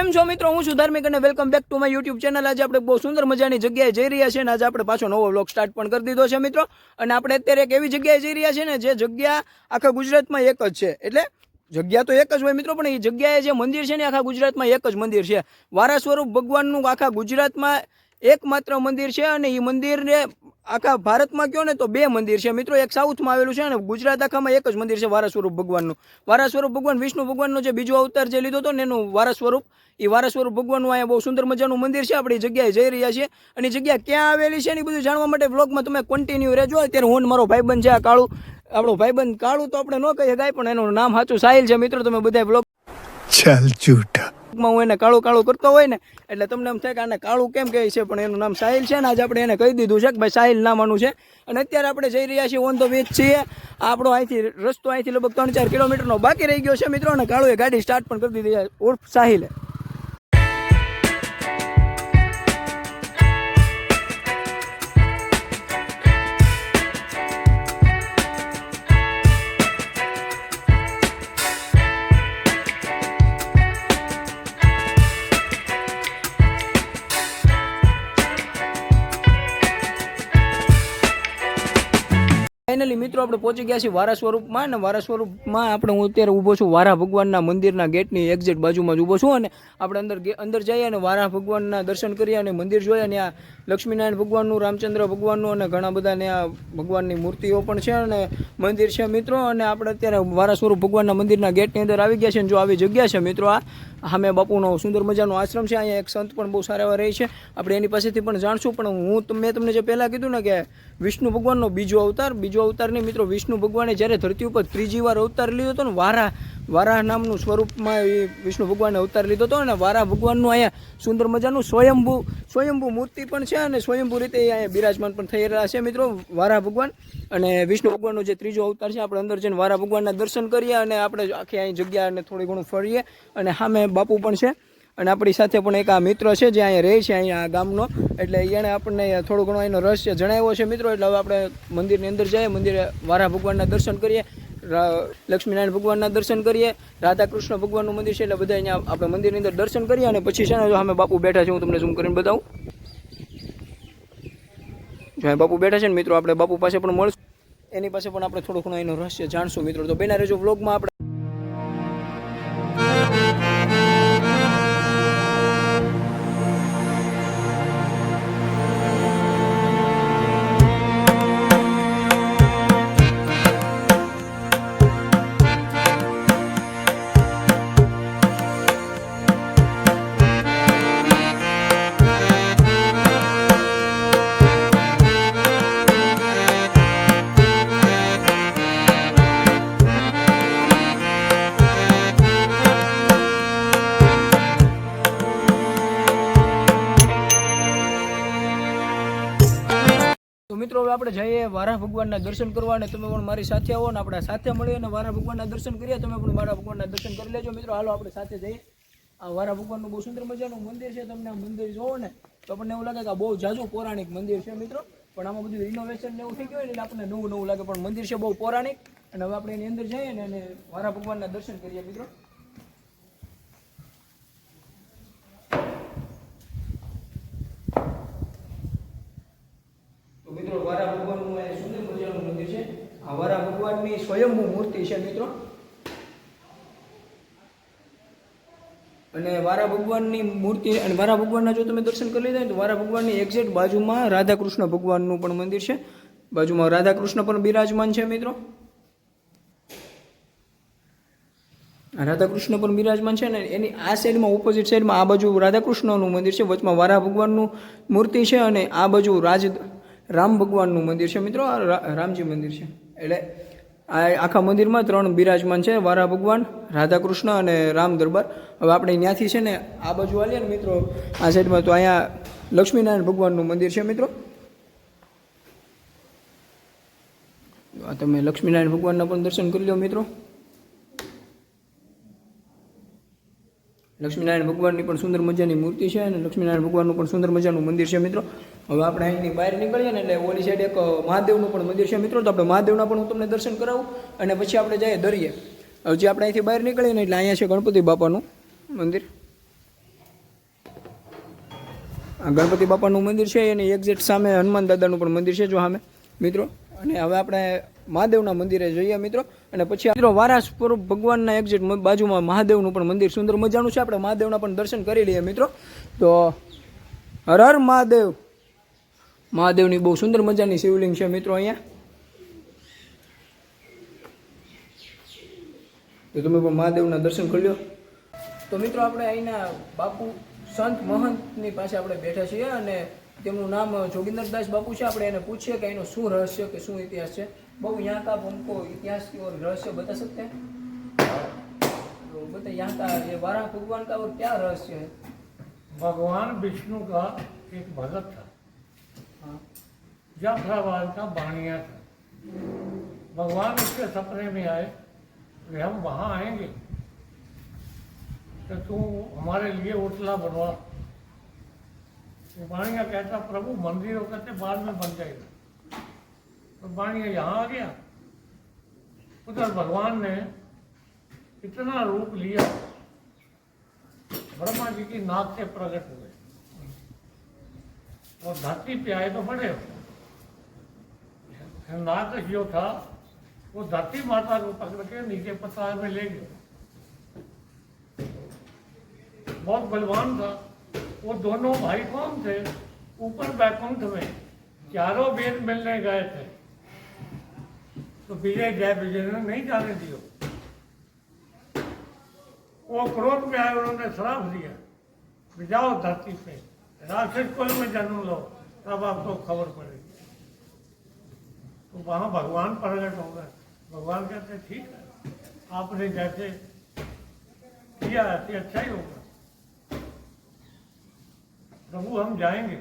કેમ છો મિત્રો? હું ધાર્મિક અને welcome back to my YouTube channel આજે આપણે બહુ સુંદર મજાની જગ્યાએ જઈ રહ્યા છે અને આજે આપણે પાછો નવો વ્લોગ સ્ટાર્ટ પણ કરી દીધો છે મિત્રો. અને આપણે અત્યારે એક એવી જગ્યાએ જઈ રહ્યા છે ને જે જગ્યા આખા ગુજરાતમાં એક જ છે. એટલે જગ્યા તો એક જ હોય મિત્રો, પણ એ જગ્યાએ જે મંદિર છે ને આખા ગુજરાતમાં એક જ મંદિર છે. વારા સ્વરૂપ ભગવાનનું આખા ગુજરાતમાં એકમાત્ર મંદિર છે અને એ મંદિરને આખા ભારતમાં કહો ને તો બે મંદિર છે. મિત્રો, એક સાઉથમાં આવેલું છે અને ગુજરાત આખામાં એક જ મંદિર છે વારા સ્વરૂપ ભગવાનનું. વારા સ્વરૂપ ભગવાન વિષ્ણુ ભગવાનનો જે બીજો અવતાર જે લીધો હતો ને એનું વારા સ્વરૂપ એ વારા સ્વરૂપ ભગવાનનું અહીંયા બહુ સુંદર મજાનું મંદિર છે. આપણી જગ્યાએ જઈ રહ્યા છે અને જગ્યા ક્યાં આવેલી છે એ બધું જાણવા માટે વ્લોગમાં તમે કન્ટિન્યુ રહેજો. અત્યારે હું મારો ભાઈબંધ છે આ કાળું. આપણો ભાઈબંધ કાળું તો આપણે ન કહીએ શકાય, પણ એનું નામ સાચું સાહિલ છે. મિત્રો, તમે બધા વ્લોગ ચાલ જૂઠા માં હું એને કાળું કાળું કરતો હોય ને, એટલે તમને એમ થાય કે આને કાળું કેમ કહે છે, પણ એનું નામ સાહિલ છે ને, આજે આપણે એને કહી દીધું છે કે ભાઈ સાહિલ નામાનું છે. અને અત્યારે આપણે જઈ રહ્યા છીએ ઓન ધ બીચ છીએ. આપણો અહીંથી રસ્તો અહીંથી લગભગ ત્રણ ચાર કિલોમીટરનો બાકી રહી ગયો છે મિત્રો, અને કાળુએ ગાડી સ્ટાર્ટ પણ કરી દીધી છે. ઉર્ફ સાહિલે. ફાઇનલી મિત્રો આપણે પહોંચી ગયા છીએ વારા સ્વરૂપમાં અને વારા સ્વરૂપમાં આપણે હું અત્યારે ઊભો છું વારા ભગવાનના મંદિરના ગેટની એક્ઝેક્ટ બાજુમાં જ ઊભો છું અને આપણે અંદર અંદર જઈએ અને વારા ભગવાનના દર્શન કરીએ અને મંદિર જોઈએ અને આ લક્ષ્મીનારાયણ ભગવાનનું, રામચંદ્ર ભગવાનનું અને ઘણા બધા ને આ ભગવાનની મૂર્તિઓ પણ છે અને મંદિર છે મિત્રો. અને આપણે અત્યારે વારા સ્વરૂપ ભગવાનના મંદિરના ગેટની અંદર આવી ગયા છે અને જો આવી જગ્યા છે મિત્રો આ સામે બાપુનો સુંદર મજાનો આશ્રમ છે, અહીંયા એક સંત પણ બહુ સારા એવા રહે છે. આપણે એની પાસેથી પણ જાણશું, પણ હું મેં તમને જે પહેલાં કીધું ને કે વિષ્ણુ ભગવાનનો બીજો અવતાર બીજો અવતાર નહીં મિત્રો વિષ્ણુ ભગવાને જ્યારે ધરતી ઉપર ત્રીજી વાર અવતાર લીધો હતો ને, વારા વારા નામનું સ્વરૂપમાં એ વિષ્ણુ ભગવાને અવતાર લીધો હતો અને વારા ભગવાનનું અહીંયા સુંદર મજાનું સ્વયંભૂ સ્વયંભૂ મૂર્તિ પણ છે અને સ્વયંભૂ રીતે અહીંયા બિરાજમાન પણ થઈ રહ્યા છે મિત્રો. વારા ભગવાન અને વિષ્ણુ ભગવાનનો જે ત્રીજો અવતાર છે, આપણે અંદર જઈને વારા ભગવાનના દર્શન કરીએ અને આપણે આખી અહીં જગ્યા અને થોડી ઘણું ફરીએ અને સામે બાપુ પણ છે અને આપણી સાથે પણ એક આ મિત્ર છે જે અહીંયા રહે છે અહીંયા આ ગામનો. એટલે એણે આપણને થોડું ઘણું એનો રહસ્ય જણાવ્યો છે મિત્રો. એટલે હવે આપણે મંદિરની અંદર જઈએ, મંદિરે વારા ભગવાનના દર્શન કરીએ. લક્ષ્મીનારાયણ ભગવાનના દર્શન કરીએ રાધા કૃષ્ણ ભગવાનનું મંદિર છે, એટલે બધા અહીંયા આપણે મંદિરની અંદર દર્શન કરીએ અને પછી છે ને જો અમે બાપુ બેઠા છે, હું તમને ઝૂમ કરીને બતાવું. જો બાપુ બેઠા છે ને મિત્રો, આપણે બાપુ પાસે પણ મળશું. એની પાસે પણ આપણે થોડું ઘણું એનું રહસ્ય જાણશું મિત્રો. તો બેના રહેજો વ્લોગમાં આપણે. મિત્રો આપણે જઈએ વારા ભગવાનના દર્શન કરવા અને તમે પણ મારી સાથે આવો ને આપણે સાથે મળીએ અને વારા ભગવાનના દર્શન કરીએ. તમે પણ વારા ભગવાનના દર્શન કરી લેજો મિત્રો. હાલો, આપણે સાથે જઈએ. આ વારા ભગવાનનું બહુ સુંદર મજાનું મંદિર છે. તમને મંદિર જોવો ને, તો આપણને એવું લાગે કે બહુ જાજુ પૌરાણિક મંદિર છે મિત્રો. પણ આમાં બધું રિનોવેશન ને એવું થઈ ગયું એટલે આપણને નવું નવું લાગે. પણ મંદિર છે બહુ પૌરાણિક. અને હવે આપણે એની અંદર જઈએ ને અને વારા ભગવાનના દર્શન કરીએ મિત્રો તો મિત્રો વારા ભગવાનનું આ સુંદર મજાનું મંદિર છે આ વારા ભગવાનની સ્વયંભૂ મૂર્તિ છે મિત્રો. અને વારા ભગવાનની મૂર્તિ, અને વારા ભગવાનના જો તમે દર્શન કરી લીધા તો વારા ભગવાનની એક્ઝેક્ટ બાજુમાં રાધા કૃષ્ણ ભગવાનનું પણ મંદિર છે. બાજુમાં રાધા કૃષ્ણ પણ બિરાજમાન છે મિત્રો. રાધાકૃષ્ણ પણ બિરાજમાન છે ને એની આ સાઈડમાં ઓપોઝિટ સાઈડમાં આ બાજુ રાધાકૃષ્ણનું મંદિર છે. વચમાં વારા ભગવાનનું મૂર્તિ છે અને આ બાજુ રાજ, રામ ભગવાનનું મંદિર છે મિત્રો. રામજી મંદિર છે. એટલે આ આખા મંદિરમાં ત્રણ બિરાજમાન છે, વારા ભગવાન, રાધાકૃષ્ણ અને રામ દરબાર. હવે આપણે ત્યાંથી છે ને આ બાજુ આવીએ ને મિત્રો, આ સાઈડમાં તો અહીંયા લક્ષ્મીનારાયણ ભગવાનનું મંદિર છે મિત્રો. તમે લક્ષ્મીનારાયણ ભગવાનના પણ દર્શન કરી લો મિત્રો. લક્ષ્મીનારાયણ ભગવાનની પણ સુંદર મજાની મૂર્તિ છે અને લક્ષ્મીનારાયણ ભગવાનનું પણ સુંદર મજાનું મંદિર છે મિત્રો. હવે આપણે અહીંની બહાર નીકળીએ ને એટલે ઓલી સાઈડ એક મહાદેવનું પણ મંદિર છે. મિત્રો, તો આપણે મહાદેવના પણ હું તમને દર્શન કરાવું અને પછી આપણે જઈએ દરિયે. હવે જે આપણે અહીંથી બહાર નીકળીએ ને એટલે અહીંયા છે ગણપતિ બાપાનું મંદિર. ગણપતિ બાપાનું મંદિર છે એની એક્ઝેક્ટ સામે હનુમાન દાદાનું પણ મંદિર છે જો સામે. મિત્રો, અને હવે આપણે મહાદેવના મંદિરે જઈએ મિત્રો, અને પછી મિત્રો વારા સ્વરૂપ ભગવાનના એક્ઝેક્ટ બાજુમાં મહાદેવનું પણ મંદિર સુંદર મજાનું છે. આપણે મહાદેવના પણ દર્શન કરી લઈએ મિત્રો. તો હર હર મહાદેવ. મહાદેવની બહુ સુંદર મજાની શિવલિંગ છે મિત્રો અહીંયા તો તમે પણ મહાદેવના દર્શન કરી લો તો મિત્રો આપણે અહીંના બાપુ સંત મહંતની પાસે આપણે બેઠા છીએ અને તેમનું નામ જોગિંદરદાસ બાપુ છે આપણે એને પૂછીએ કે એનો શું રહસ્ય કે શું ઇતિહાસ છે બહુ यहाँ का हमको इतिहास की और रहस्य बता सकते हैं तो बताइए यहाँ का ये वाराह भगवान का और क्या रहस्य है भगवान विष्णु का एक भगत था हाँ जाफराबाद का बानिया था भगवान उसके सपने में आए कि हम वहाँ आएंगे तो तू हमारे लिए उतला बनवा तो बानिया कहता प्रभु मंदिरों कहते बाद में बन जाएगा तो बानिया यहाँ आ गया उधर भगवान ने इतना रूप लिया ब्रह्मा जी की नाक से प्रकट हुए और धरती पे आए तो बड़े हो नाग जो था वो धरती माता को पकड़ के नीचे पताल में ले गया बहुत बलवान था वो दोनों भाई कौन थे ऊपर बैकुंठ में चारों वेद मिलने गए थे तो विजय जय विजय ने नहीं जाने दियो वो क्रोध में आए उन्होंने श्राप दिया कि जाओ धरती पे राक्षस कुल में जन्म लो तब आपको खबर पड़ेगी तो वहां भगवान प्रकट हो गए भगवान कहते ठीक है आपने जैसे किया ऐसे अच्छा ही होगा प्रभु हम जाएंगे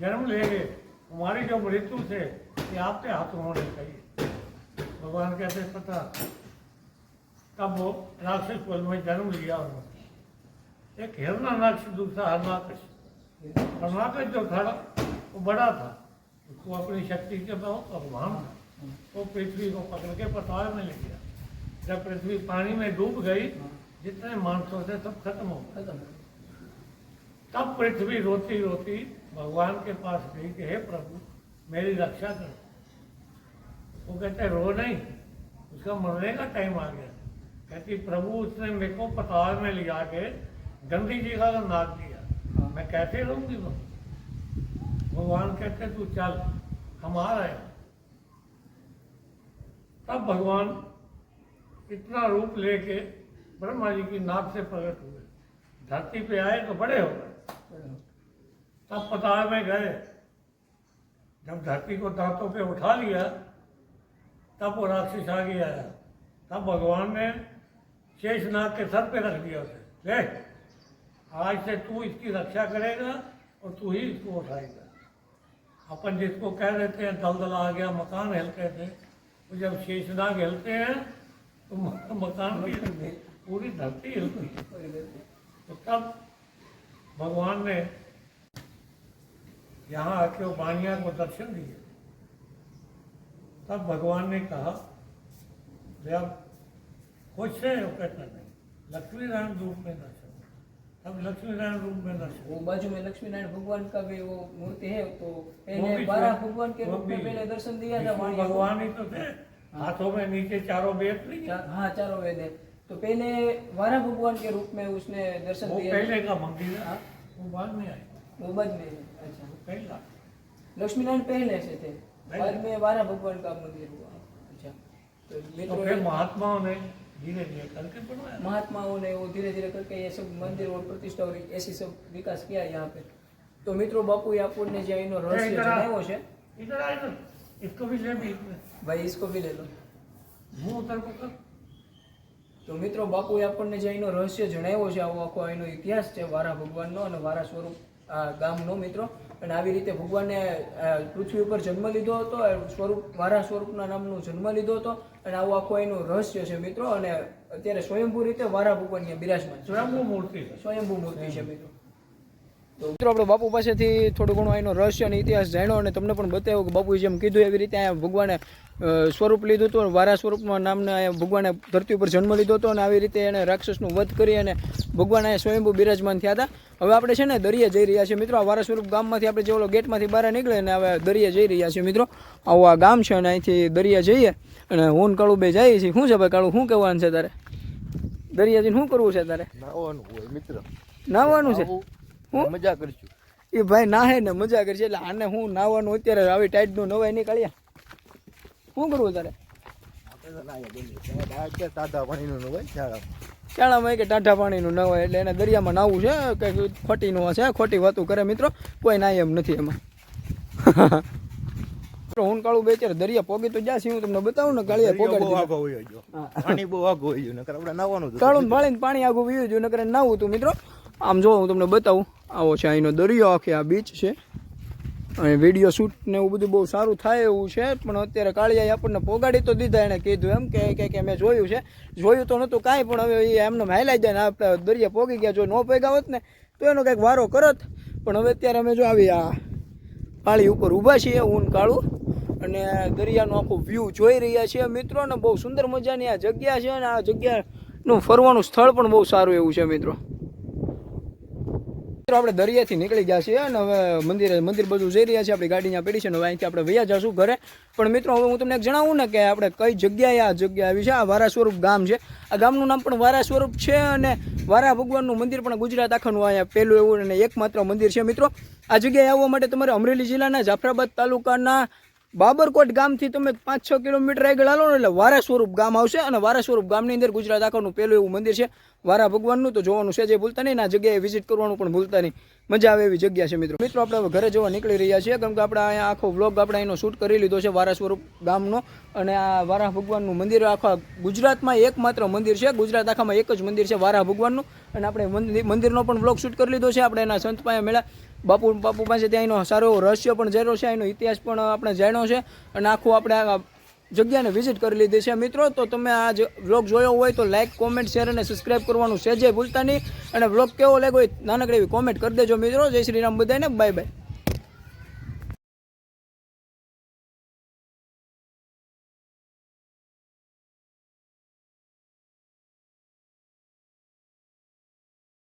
जन्म लेंगे हमारी जो मृत्यु से ये आपके हाथ में होनी चाहिए भगवान कहते पता तब वो राक्षस कुल में जन्म लिया उन्होंने एक हिरणाक्ष दूसरा हरनाकश हरनाकश जो था वो बड़ा था उसको अपनी शक्ति के बहुत अभिमान था वो पृथ्वी को पकड़ के पताल में ले गया जब पृथ्वी पानी में डूब गई जितने मानसों थे सब खत्म हो गए खत्म तब पृथ्वी रोती रोती भगवान के पास गई कि हे प्रभु मेरी रक्षा करो वो कहते रो नहीं उसका मरने का टाइम आ गया कहती प्रभु उसने मेरे को पताल में लिया के गंदी जगह का नाक दिया मैं कैसे रहूंगी वो भगवान कहते तू चल हम आ रहे हैं तब भगवान इतना रूप लेके ब्रह्मा जी की नाक से प्रकट हुए धरती पे आए तो बड़े हो गए तब पताल में गए जब धरती को दांतों पे उठा लिया तब वो राक्षस आगे आया तब भगवान ने शेषनाग के सर पे रख दिया उसे ले आज से तू इसकी रक्षा करेगा और तू ही इसको उठाएगा अपन जिसको कह देते हैं दलदल आ गया, मकान हिलते थे। तो जब शेषनाग हिलते हैं तो मकान भी हिलते पूरी धरती हिलती तो तब भगवान ने यहाँ आके वो बानिया को दर्शन दिए। तब भगवान ने कहा "ले अब खुश है, वो कहता नहीं लक्ष्मी रूप में दर्शन तब लक्ष्मी नारायण रूप में दर्शन वो बाजू में लक्ष्मी नारायण भगवान का भी वो मूर्ति है तो वो पहले भी बारह जो- भगवान के वो रूप में भी- पहले दर्शन दिया था विष्णु वाणिया को। भगवान ही तो थे हाथों में नीचे चारों वेद नहीं है। चा- हाँ चारों वेद है तो पहले वारा भगवान के रूप में उसने दर्शन वो दिया पहले का मंदिर है हाँ। वो बाद में आए वो बाद में अच्छा वो पहला लक्ष्मी नारायण पहले से थे पहले। बाद में वारा भगवान का मंदिर हुआ अच्छा तो तो मित्रों फिर ये महात्माओं ने धीरे धीरे करके बनवाया महात्माओं ने वो धीरे धीरे करके ये सब मंदिर और प्रतिष्ठा और ऐसी सब विकास किया यहाँ पे तो મિત્રો બાપુએ આપણને જે એનો રહસ્ય इधर आ। જણાવ્યો છે इधर आ इधर इसको भी ले बीच में ભાઈ इसको भी ले लो मुंह उधर को कर તો મિત્રો બાપુએ આપણને જે એનો રહસ્ય જણાવ્યો છે આવો આખો એનો ઇતિહાસ છે વારા ભગવાનનો અને વારા સ્વરૂપ આ ગામનો મિત્રો અને આવી રીતે ભગવાને પૃથ્વી ઉપર જન્મ લીધો હતો સ્વરૂપ વારા સ્વરૂપના નામનું જન્મ લીધો હતો અને આવું આખું એનું રહસ્ય છે મિત્રો અને અત્યારે સ્વયંભૂ રીતે વારા ભગવાન બિરાજમાન સ્વયંભૂ મૂર્તિ સ્વયંભૂ મૂર્તિ છે મિત્રો. મિત્રો આપણે બાપુ પાસેથી થોડું ઘણું એનો રહસ્ય અને ઇતિહાસ જાણ્યો અને તમને પણ બતાવ્યું કે બાપુએ જેમ કીધું એવી રીતે અહીંયા ભગવાને સ્વરૂપ લીધું હતું વારા સ્વરૂપમાં નામને ભગવાને ધરતી ઉપર જન્મ લીધો હતો અને આવી રીતે એણે રાક્ષસનું વધ કરી અને ભગવાન અહીંયા સ્વયંભૂ બિરાજમાન થયા હતા. હવે આપણે છે ને દરિયા જઈ રહ્યા છીએ મિત્રો. આ વારા સ્વરૂપ ગામમાંથી આપણે જે ઓલો ગેટમાંથી બહાર નીકળે ને હવે દરિયા જઈ રહ્યા છીએ મિત્રો. આવું આ ગામ છે અને અહીંથી દરિયા જઈએ અને હું કાળું બે જઈએ છીએ. શું છે ભાઈ કાળું શું કહેવાનું છે તારે? દરિયા જઈને શું કરવું છે તારે? નાવાનું હોય મિત્ર. નાવાનું છે? મજા કરશું. એ ભાઈ નાહે ને મજા કરશે. એટલે આને હું નાહવાનું અત્યારે આવી ટાઈટનું નવાય નીકળ્યા શું કરવું તારે તાતા પાણીનું ન હોય શાળા શાળામાં કે ટાઢા પાણીનું ન હોય એટલે એને દરિયામાં નાવું છે કંઈક ખોટીનું હશે ખોટી વાતું કરે મિત્રો કોઈ નાય એમ નથી એમાં. હું કાળું બે ચાર દરિયા પોગી તો જાશે હું તમને બતાવું ને કાળિયા પોગાડી આગો હોય જો પાણી બહુ આગો હોય જો નકર આપણે નાવાનું. કાળું ભાળીને પાણી આગું વીયું જો નકર નાવું તું મિત્રો. આમ જો હું તમને બતાવું. આવો છે, અહીંનો દરિયો આખે આ બીચ છે. અને વીડિયો શૂટ ને એવું બધું બહુ સારું થાય એવું છે, પણ અત્યારે કાળિયાએ આપણને પોગાડી તો દીધા એણે કીધું એમ કે કે કે મેં જોયું છે. જોયું તો નહોતું કાંઈ, પણ હવે એ એમને હાઈલાઈ જાય ને આપણે દરિયા પોગી ગયા, જો ન પોગ્યા હોત ને, તો એનો કંઈક વારો કરત. પણ હવે અત્યારે અમે જો આવી આ પાળી ઉપર ઊભા છીએ, ઊન કાળું, અને દરિયાનો આખો વ્યૂ જોઈ રહ્યા છીએ. મિત્રો ને બહુ સુંદર મજાની આ જગ્યા છે, અને આ જગ્યાનું ફરવાનું સ્થળ પણ બહુ સારું એવું છે, મિત્રો. મિત્રો, આપણે દરિયાથી નીકળી ગયા છીએ અને હવે મંદિરે મંદિર બધું જઈ રહ્યા છીએ. આપણી ગાડી ત્યાં પડી છે અને હવે અહીંથી આપણે વૈયા જશું ઘરે. પણ મિત્રો, હવે હું તમને જણાવું ને કે આપણે કઈ જગ્યાએ આ જગ્યા આવી છે? આ વારા સ્વરૂપ ગામ છે. આ ગામનું નામ પણ વારા સ્વરૂપ છે અને વારા ભગવાનનું મંદિર પણ ગુજરાત આખાનું અહીંયા પહેલું એવું અને એકમાત્ર મંદિર છે મિત્રો. આ જગ્યાએ આવવા માટે તમારે અમરેલી જિલ્લાના જાફરાબાદ તાલુકાના બાબરકોટ ગામથી તમે પાંચ છ કિલોમીટર આગળ હાલો ને એટલે વારા સ્વરૂપ ગામ આવશે અને વારા સ્વરૂપ ગામની અંદર ગુજરાત આખાનું પહેલું એવું મંદિર છે, વારા ભગવાનનું તો જોવાનું છે, જે ભૂલતા નહીં આ જગ્યાએ વિઝિટ કરવાનું પણ ભૂલતા નહીં. મજા આવે એવી જગ્યા છે મિત્રો. મિત્રો, આપણે ઘરે જવા નીકળી રહ્યા છીએ, કેમ કે આપણે અહીંયા આખો વ્લોગ આપણે એનો શૂટ કરી લીધો છે, વારા સ્વરૂપ ગામનો. અને આ વારા ભગવાનનું મંદિર આખા ગુજરાતમાં એકમાત્ર મંદિર છે, ગુજરાત આખામાં એક જ મંદિર છે, વારા ભગવાનનું. અને આપણે મંદિરનો પણ વ્લોગ શૂટ કરી લીધો છે, આપણે એના સંત પાસે મેળા બાપુ બાપુ પાસે ત્યાં એનો સારો એવો રહસ્ય પણ જાણ્યો છે, એનો ઇતિહાસ પણ આપણે જાણ્યો છે અને આખું આપણે આ જગ્યાને વિઝિટ કરી લીધી છે. મિત્રો, તો તમે આ વ્લોગ જોયો હોય તો લાઇક કોમેન્ટ શેર અને સબસ્ક્રાઇબ કરવાનું છે, જે ભૂલતા નહીં. અને વ્લોગ કેવો લાગ્યો હોય નાનકડી એવી કોમેન્ટ કરી દેજો મિત્રો. જય શ્રી રામ બધાને. Bye bye